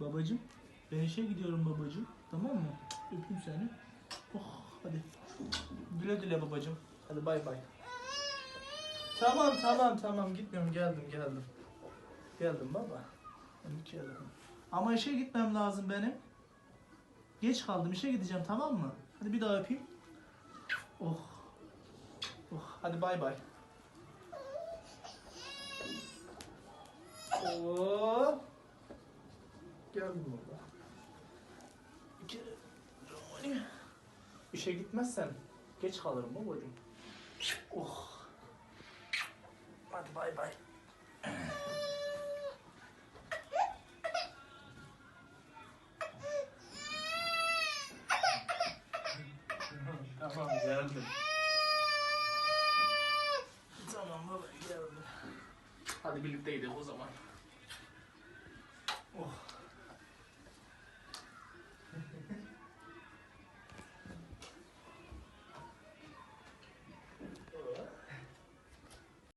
Babacım ben işe gidiyorum babacım. Tamam mı? Öpeyim seni. Oh hadi. Güle güle babacım. Hadi bay bay. Tamam tamam tamam gitmiyorum geldim geldim. Geldim baba. Geldim. Ama işe gitmem lazım benim. Geç kaldım işe gideceğim tamam mı? Hadi bir daha öpeyim. Oh. Oh hadi bay bay. Oh. Geldim baba. Bir kere. İşe gitmezsen geç kalırım babacığım. Oh. Hadi bay bay. tamam geldim. Tamam baba geldim. Hadi birlikteydik o zaman.